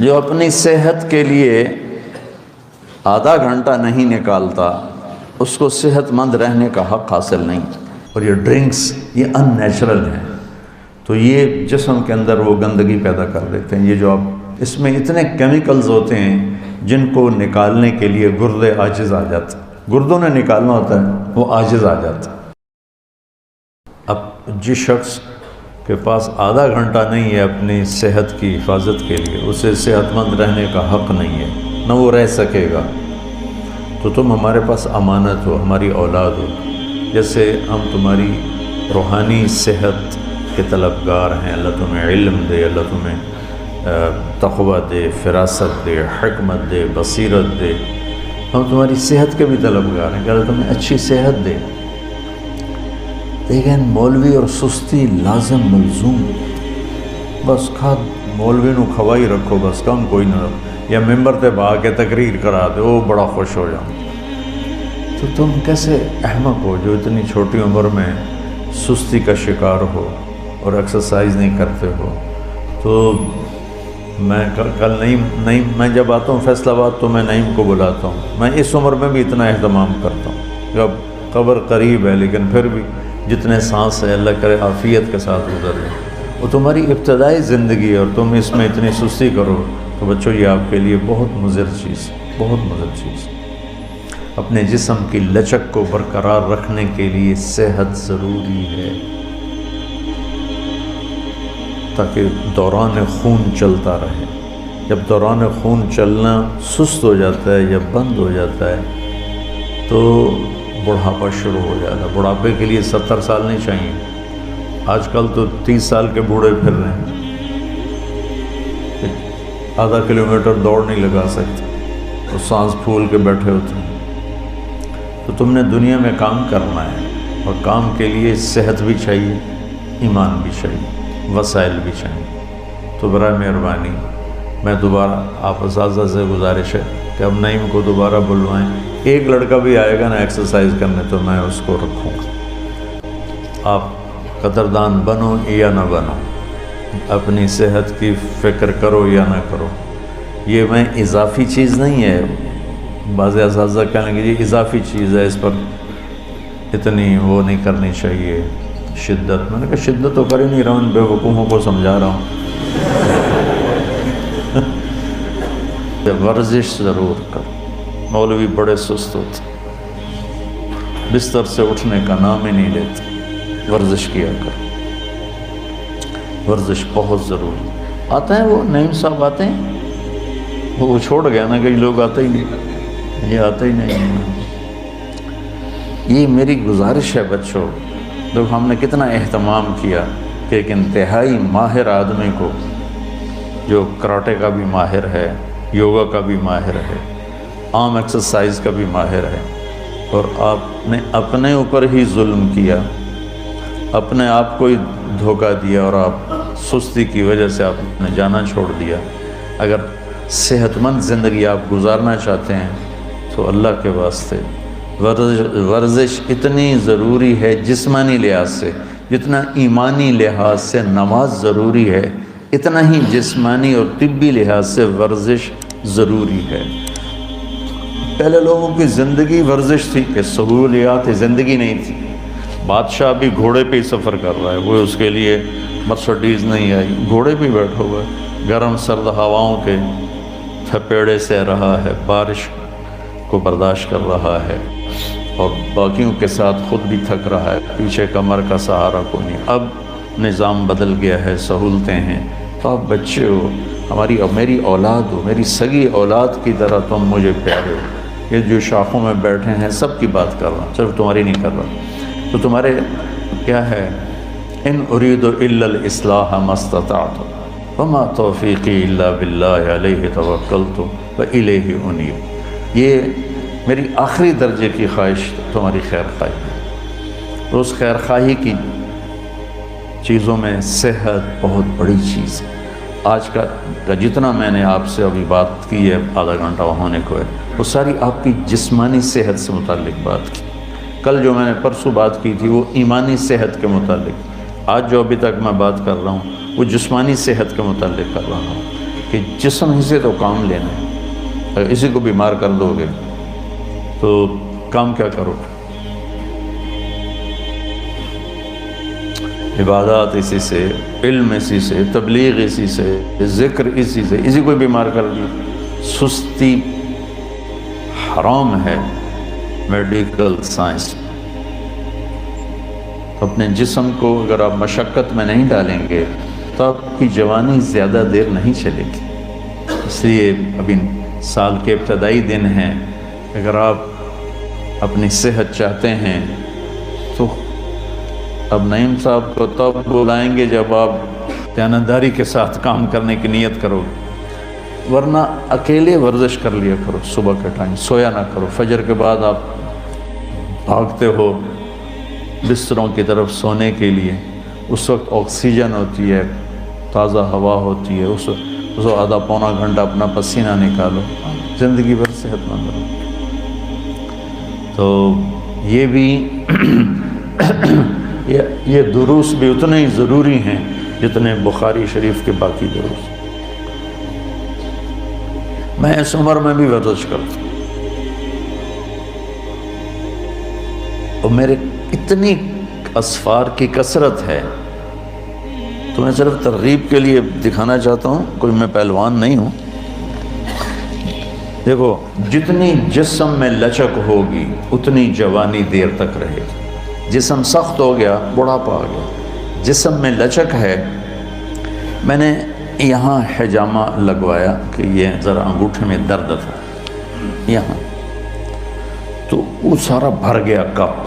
जो अपनी सेहत के लिए आधा घंटा नहीं निकालता, उसको सेहतमंद रहने का हक हासिल नहीं। और ये ड्रिंक्स, ये अननेचुरल हैं। तो ये जिसम के अंदर वो गंदगी पैदा कर देते हैं। ये जो आप, इसमें इतने केमिकल्स होते हैं, जिनको निकालने के लिए गुर्दे आजिज़ आ जाते गुर्दों ने निकालना होता है, वो आजिज़ आ जाता अब जिस शख्स के पास आधा घंटा नहीं है अपनी सेहत की हिफाजत के लिए। उसे सेहतमंद रहने का हक़ नहीं है। न वो रह सकेगा। तो तुम हमारे पास अमानत हो, हमारी औलाद हो। जैसे हम तुम्हारी रूहानी सेहत के तलबगार हैं। अल्लाह तुम्हें इल्म दे, अल्लाह तुम्हें तखवा दे, फिरासत दे हमत दे, बसीरत दे। हम तुम्हारी सेहत के भी तलबगार हैं। कि अल्लाह तुम्हें अच्छी सेहत दे लेकिन मौलवी और सुस्ती लाजम मलजूम बस खा मौलवी ਨੂੰ ਖਵਾਈ ਰੱਖੋ ਬਸ ਕੰਮ ਕੋਈ ਨਾ या मेंबर पे बहा के तकरीर करा दे वो बड़ा खुश हो जाओ तो तुम कैसे अहमक हो जो इतनी छोटी उम्र में सुस्ती का शिकार हो और एक्सरसाइज नहीं करते हो तो मैं कल कल नईम नईम मैं जब आता हूँ फैसलाबाद तो मैं नईम को बुलाता हूँ मैं इस उम्र में भी इतना अहतमाम करता हूँ जब कब्र करीब है लेकिन फिर भी जितने सांस है, अल्लाह करे आफ़ियत के साथ गुजर वो तुम्हारी इब्तदाई ज़िंदगी है और तुम इसमें इतनी सुस्ती करो तो बच्चों, ये आपके लिए बहुत मुजर चीज़, बहुत मुजर चीज़। अपने जिसम की लचक को बरकरार रखने के लिए सेहत ज़रूरी है, ताकि दौरान खून चलता रहे। जब दौरान खून चलना सुस्त हो जाता है या बंद हो जाता है तो बुढ़ापा शुरू हो जाता बुढ़ापे के लिए सत्तर साल नहीं चाहिए। आजकल तो तीस साल के बूढ़े फिर रहे हैं। आधा किलोमीटर दौड़ नहीं लगा सकते तो सांस फूल के बैठे होते हैं। तो तुमने दुनिया में काम करना है और काम के लिए सेहत भी चाहिए, ईमान भी चाहिए, वसाइल भी चाहिए। तो बर मेहरबानी। मैं दोबारा आप इस से गुजारिश है कि अब नईम को दोबारा बुलवाएँ। एक लड़का भी आएगा ना एक्सरसाइज करने तो मैं उसको रखूँगा आप कदरदान बनो या ना बनो, अपनी सेहत की फ़िक्र करो या ना करो। ये मैं इजाफ़ी चीज़ नहीं है। बाज़ अजा कहने लगे ये इजाफ़ी चीज़ है, इस पर इतनी वो नहीं करनी चाहिए। शिद्दत, मैंने कहा, शिद्दत तो कर ही नहीं रहा हूँ बेवकूफ़ों को समझा रहा हूँ। वर्जिश ज़रूर कर। मौलवी बड़े सुस्त होते। बिस्तर से उठने का नाम ही नहीं लेते। वर्जिश किया कर। वर्जिश बहुत ज़रूरी आते हैं वो, नईम साहब आते हैं? वो छोड़ गया ना कई लोग आते ही नहीं। ये आते ही नहीं। ये मेरी गुजारिश है बच्चों तो हमने कितना अहतमाम किया कि एक इंतहाई माहिर आदमी को, जो कराटे का भी माहिर है, योगा का भी माहिर है आम एक्सरसाइज का भी माहिर है। और आपने अपने ऊपर ही जुल्म किया, अपने आप को ही धोखा दिया और आप सुस्ती की वजह से आपने जाना छोड़ दिया। अगर सेहतमंद ज़िंदगी आप गुजारना चाहते हैं तो अल्लाह के वास्ते वर्जिश वर्जिश इतनी ज़रूरी है जिस्मानी लिहाज से, जितना ईमानी लिहाज से नमाज़ ज़रूरी है, इतना ही जिस्मानी और तिब्बी लिहाज से वर्जिश ज़रूरी है। पहले लोगों की ज़िंदगी वर्जिश थी कि सहूलियात ज़िंदगी नहीं थी। बादशाह भी घोड़े पे ही सफ़र कर रहा है, वो उसके लिए मर्सडीज़ नहीं आई, घोड़े पे बैठा हुआ है। गर्म सर्द हवाओं के थपेड़े से रहा है, बारिश को बर्दाश्त कर रहा है और बाकियों के साथ ख़ुद भी थक रहा है, पीछे कमर का सहारा को नहीं। अब निज़ाम बदल गया है, सहूलतें हैं। तो आप बच्चे हो, हमारी मेरी औलाद हो, मेरी सगी औलाद की तरह तुम मुझे प्यारे हो। ये जो शाखों में बैठे हैं सब की बात कर रहा हूँ, सिर्फ़ तुम्हारी नहीं कर रहा। तो तुम्हारे क्या है? इन उरीद इसलाह मस्तात वमा तोफ़ी बिल्लावक्ल तो व इलेही उनीब। ये मेरी आखिरी दर्जे की ख्वाहिश तुम्हारी खैर खाही है। तो उस खैर खाही की चीज़ों में सेहत बहुत बड़ी चीज़ है। आज का जितना मैंने आपसे अभी बात की है, आधा घंटा होने को है, वो सारी आपकी जिस्मानी सेहत से मुतलिक बात की। कल जो मैंने परसों बात की थी, वो ईमानी सेहत के मुतलिक। आज जो अभी तक मैं बात कर रहा हूँ, वो जिस्मानी सेहत के मुतलिक कर रहा हूँ कि जिसम ही से तो काम लेना है। अगर इसी को बीमार कर दोगे तो काम क्या करो इबादत इसी से, इल्म इसी से, तबलीग इसी से, ज़िक्र इसी से, इसी को बीमार कर दिया सुस्ती हराम है मेडिकल साइंस अपने जिस्म को अगर आप मशक्क़त में नहीं डालेंगे तो आपकी जवानी ज़्यादा देर नहीं चलेगी। इसलिए अभी साल के इब्तदाई दिन हैं। अगर आप अपनी सेहत चाहते हैं तो अब नईम साहब को तब बुलाएँगे जब आप दयानतदारी के साथ काम करने की नीयत करोगे वरना अकेले वर्जिश कर लिया करो सुबह के टाइम, सोया ना करो। फजर के बाद आप भागते हो बिस्तरों की तरफ़ सोने के लिए। उस वक्त ऑक्सीजन होती है, ताज़ा हवा होती है। उस उस आधा पौना घंटा अपना पसीना निकालो। ज़िंदगी भर सेहतमंद रहो। तो ये भी ये ये दुरूस भी उतने ही ज़रूरी हैं जितने बुखारी शरीफ के बाकी दुरूस मैं इस उम्र में भी वर्जिश करता हूँ। और मेरे इतनी असफार की कसरत है तो मैं सिर्फ़ तरगीब के लिए दिखाना चाहता हूँ, कोई मैं पहलवान नहीं हूँ। देखो, जितनी जिसम में लचक होगी, उतनी जवानी देर तक रहेगी। जिसम सख्त हो गया, बुढ़ापा आ गया। जिसम में लचक है, मैंने यहाँ हैजामा लगवाया कि ये ज़रा अंगूठे में दर्द था। यहाँ। तो वो सारा भर गया कप।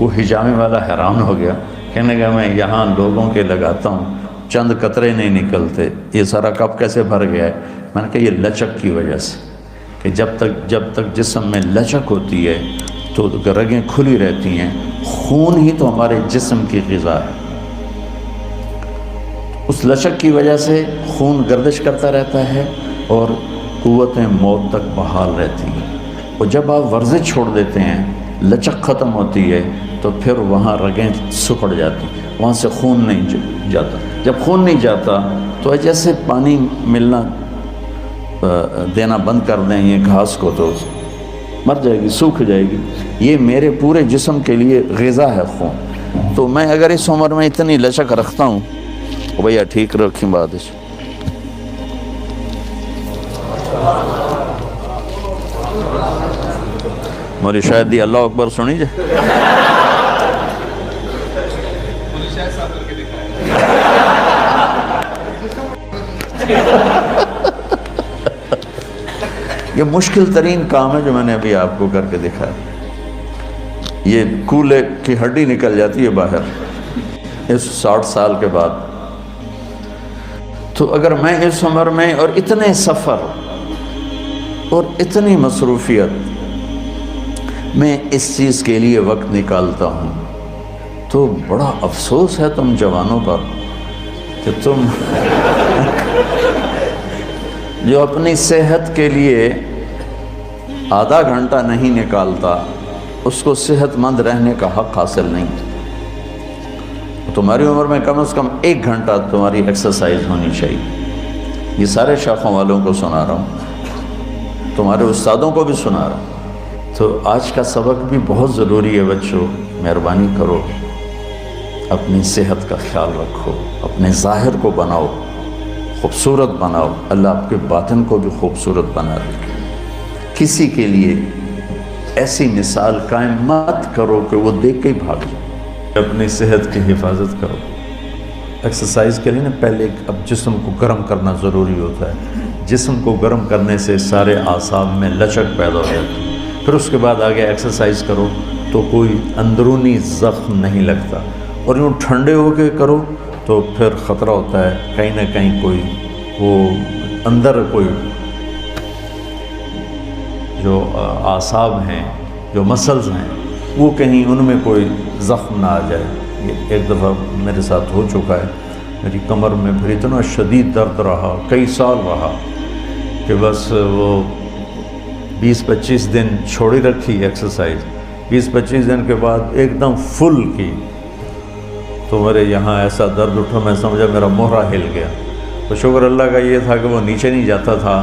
वो हिजामे वाला हैरान हो गया। कहने लगा, मैं यहाँ लोगों के लगाता हूँ, चंद कतरे नहीं निकलते। ये सारा कप कैसे भर गया है? मैंने कहा, ये लचक की वजह से कि जब तक जब तक जिसम में लचक होती है तो रगें खुली रहती हैं। खून ही तो हमारे जिस्म की गज़ा है। उस लचक की वजह से खून गर्दिश करता रहता है और क़वतें मौत तक बहाल रहती हैं। और जब आप वर्जिश छोड़ देते हैं, लचक ख़त्म होती है तो फिर वहाँ रगें सुखड़ जाती वहाँ से खून नहीं जाता। जब खून नहीं जाता तो जैसे पानी मिलना देना बंद कर दें ये घास को तो। मर जाएगी, सूख जाएगी। ये मेरे पूरे जिस्म के लिए गज़ा है, खून। तो मैं अगर इस उम्र में इतनी लचक रखता हूँ तो भैया ठीक रखी बात है। मोरी शायद अल्लाह अकबर सुनी जाए। ये मुश्किल तरीन काम है जो मैंने अभी आपको करके दिखाया ये कूले की हड्डी निकल जाती है बाहर, इस साठ साल के बाद। तो अगर मैं इस उम्र में और इतने सफ़र और इतनी मसरूफियत मैं इस चीज़ के लिए वक्त निकालता हूँ तो बड़ा अफसोस है तुम जवानों पर कि तुम जो अपनी सेहत के लिए आधा घंटा नहीं निकालता, उसको सेहतमंद रहने का हक हासिल नहीं। तुम्हारी उम्र में कम से कम एक घंटा तुम्हारी एक्सरसाइज होनी चाहिए। ये सारे शाखों वालों को सुना रहा हूँ। तुम्हारे उस्तादों को भी सुना रहा हूँ। तो आज का सबक भी बहुत ज़रूरी है बच्चों। मेहरबानी करो। अपनी सेहत का ख्याल रखो। अपने ज़ाहिर को बनाओ। खूबसूरत बनाओ। अल्लाह आपके बातन को भी खूबसूरत बना दे किसी के लिए ऐसी मिसाल कायम मत करो कि वो देख के भाग जाए। अपनी सेहत की हिफाजत करो। एक्सरसाइज के लिए ना पहले अब जिस्म को गर्म करना ज़रूरी होता है। जिस्म को गर्म करने से सारे आसाब में लचक पैदा हो जाती है। फिर उसके बाद आगे एक्सरसाइज करो तो कोई अंदरूनी ज़ख्म नहीं लगता। और यूँ ठंडे होके करो तो फिर ख़तरा होता है, कहीं ना कहीं कोई वो अंदर कोई जो आसाब हैं, जो मसल्स हैं, वो कहीं उनमें कोई ज़ख्म ना आ जाए। एक दफ़ा मेरे साथ हो चुका है। मेरी कमर में फिर इतना शदीद दर्द रहा, कई साल रहा, कि बस वो 20-25 दिन छोड़ी रखी एक्सरसाइज 20-25 दिन के बाद एकदम फुल की। तो मेरे यहाँ ऐसा दर्द उठा, मैं समझा मेरा मोहरा हिल गया। तो शुक्र अल्लाह का ये था कि वो नीचे नहीं जाता था।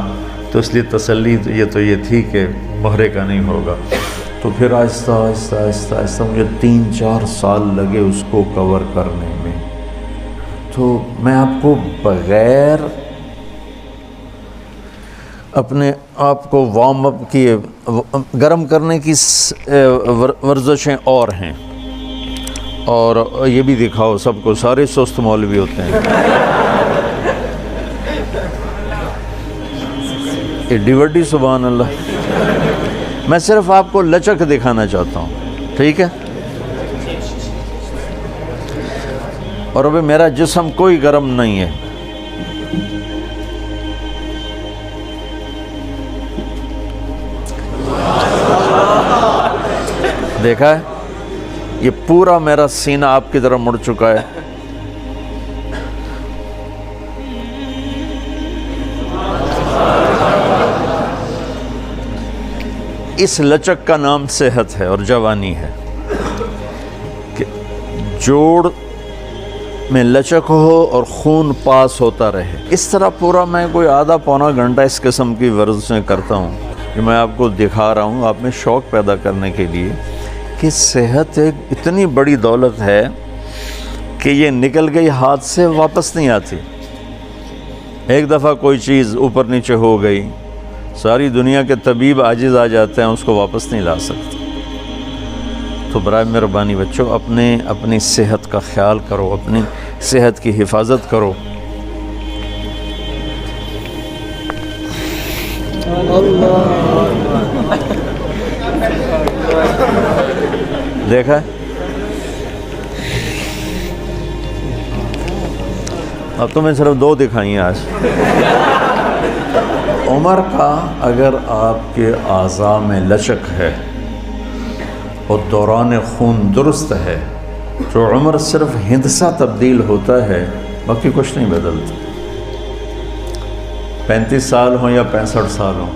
तो इसलिए तसल्ली ये तो ये थी कि बहरे का नहीं होगा। तो फिर आहिस्ता आहिस्ता आहिस्ता आहिस्ता मुझे तीन, चार साल लगे उसको कवर करने में। तो मैं आपको बग़ैर अपने आप को वार्म अप किए, गर्म करने की वर्जशें और हैं। और ये भी दिखाओ सबको, सारे सुस्त मौलवी होते हैं। ये डिवर्टी सुबहान अल्लाह। मैं सिर्फ़ आपको लचक दिखाना चाहता हूँ, ठीक है? और अभी मेरा जिसम कोई गर्म नहीं है। देखा है? ये पूरा मेरा सीना आपकी तरफ़ मुड़ चुका है। इस लचक का नाम सेहत है और जवानी है कि जोड़ में लचक हो और खून पास होता रहे। इस तरह पूरा मैं कोई आधा पौना घंटा इस किस्म की वर्जिशें करता हूँ कि मैं आपको दिखा रहा हूँ, आप में शौक़ पैदा करने के लिए कि सेहत एक इतनी बड़ी दौलत है कि ये निकल गई हाथ से वापस नहीं आती। एक दफ़ा कोई चीज़ ऊपर नीचे हो गई सारी दुनिया के तबीब आजिज़ आ जाते हैं, उसको वापस नहीं ला सकते। तो बर मेहरबानी बच्चों, अपने, अपनी सेहत का ख्याल करो, अपनी सेहत की हिफाजत करो। देखा अब तो मैं सिर्फ़ दो दिखाई आज। उम्र का अगर आपके अज़ा में लचक है और दौरान खून दुरुस्त है तो उम्र सिर्फ़ हिंदसा तब्दील होता है, बाकी कुछ नहीं बदलता। पैंतीस साल हों या पैंसठ साल हों,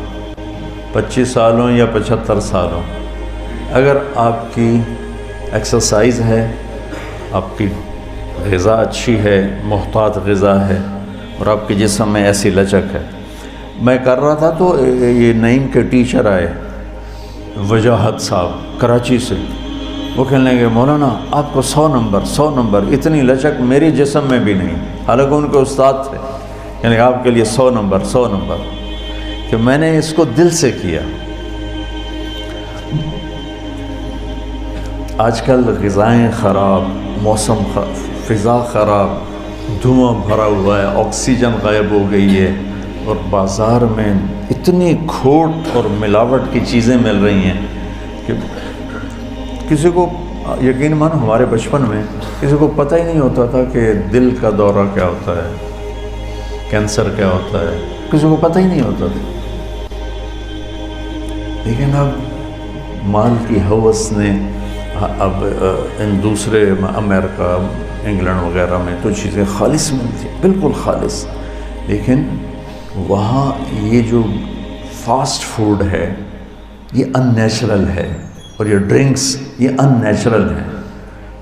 पच्चीस साल हों या पचहत्तर साल हों, अगर आपकी एक्सरसाइज है, आपकी गज़ा अच्छी है मोहतात गज़ा है, और आपके जिसम में ऐसी लचक है मैं कर रहा था तो ये नईम के टीचर आए, वजाहत साहब, कराची से। वो कहने लगे, मौलाना, आपको सौ नंबर सौ नंबर, इतनी लचक मेरे जिसम में भी नहीं, हालाँकि उनके उस्ताद थे, यानी आपके लिए सौ नंबर सौ नंबर। कि मैंने इसको दिल से किया। आजकल गज़ाएँ ख़राब, मौसम फ़िज़ा ख़राब, धुआँ भरा हुआ है, ऑक्सीजन गायब हो गई है। और बाज़ार में इतनी खोट और मिलावट की चीज़ें मिल रही हैं कि किसी को, यकीन मानो हमारे बचपन में किसी को पता ही नहीं होता था कि दिल का दौरा क्या होता है, कैंसर क्या होता है, किसी को पता ही नहीं होता था। लेकिन अब माल की हवस ने अब इन दूसरे अमेरिका, इंग्लैंड वगैरह में तो चीज़ें खालिश मिलती बिल्कुल खालिश लेकिन वहाँ ये जो फास्ट फ़ूड है, ये अननेचुरल है और ये ड्रिंक्स ये अननेचुरल हैं।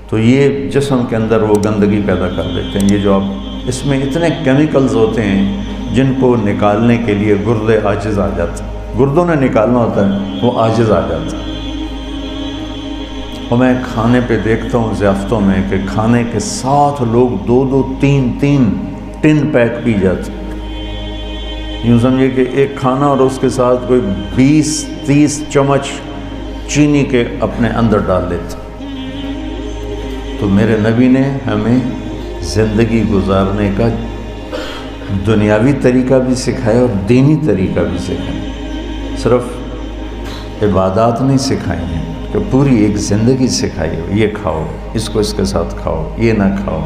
तो ये जिसम के अंदर वो गंदगी पैदा कर देते हैं। ये जो आप, इसमें इतने केमिकल्स होते हैं जिनको निकालने के लिए गुर्दे आजिज़ आ जाते हैं। गुर्दों ने निकालना होता है, वो आजिज़ आ जाता है। और मैं खाने पे देखता हूँ ज़्याफ़तों में कि खाने के साथ लोग दो दो तीन तीन टिन पैक पी जाते यूँ समझिए कि एक खाना और उसके साथ कोई बीस, तीस चम्मच चीनी के अपने अंदर डाल लेते तो मेरे नबी ने हमें ज़िंदगी गुजारने का दुनियावी तरीका भी सिखाया और दीनी तरीका भी सिखाया। सिर्फ़ इबादत नहीं सिखाई हैं, कि पूरी एक ज़िंदगी सिखाई हो, ये खाओ, इसको इसके साथ खाओ, ये ना खाओ।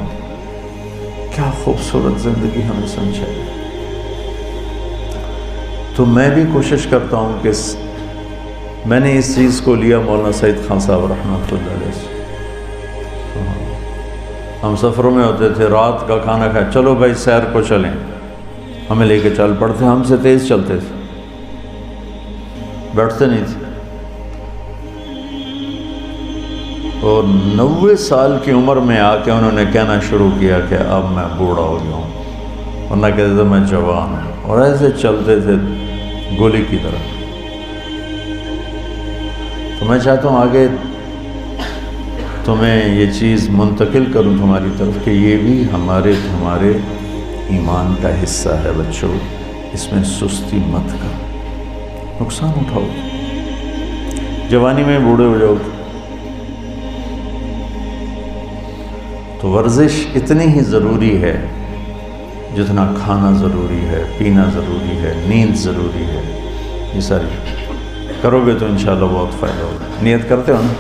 क्या खूबसूरत ज़िंदगी हमें समझाई। तो मैं भी कोशिश करता हूँ कि मैंने इस चीज़ को लिया, मौलाना सईद खान साहब रहमत से हम सफ़रों में होते थे, रात का खाना खाए चलो भाई, सैर को चलें। हमें लेके चल पड़ते हमसे तेज़ चलते थे। बैठते नहीं थे। और नब्बे साल की उम्र में आके उन्होंने कहना शुरू किया कि अब मैं बूढ़ा हो गया हूँ। वरना कहते थे, मैं जवान हूँ। और ऐसे चलते थे गोली की तरह। तो मैं चाहता हूँ आगे तुम्हें ये चीज़ मुंतकिल करूँ तुम्हारी तरफ़ कि ये भी हमारे, तुम्हारे ईमान का हिस्सा है बच्चों। इसमें सुस्ती मत करो। नुकसान उठाओ। जवानी में बूढ़े हो जाओ। तो वर्जिश इतनी ही ज़रूरी है जितना खाना ज़रूरी है, पीना ज़रूरी है, नींद ज़रूरी है, ये सारी करोगे तो इन बहुत फ़ायदा होगा। नीयत करते हो ना?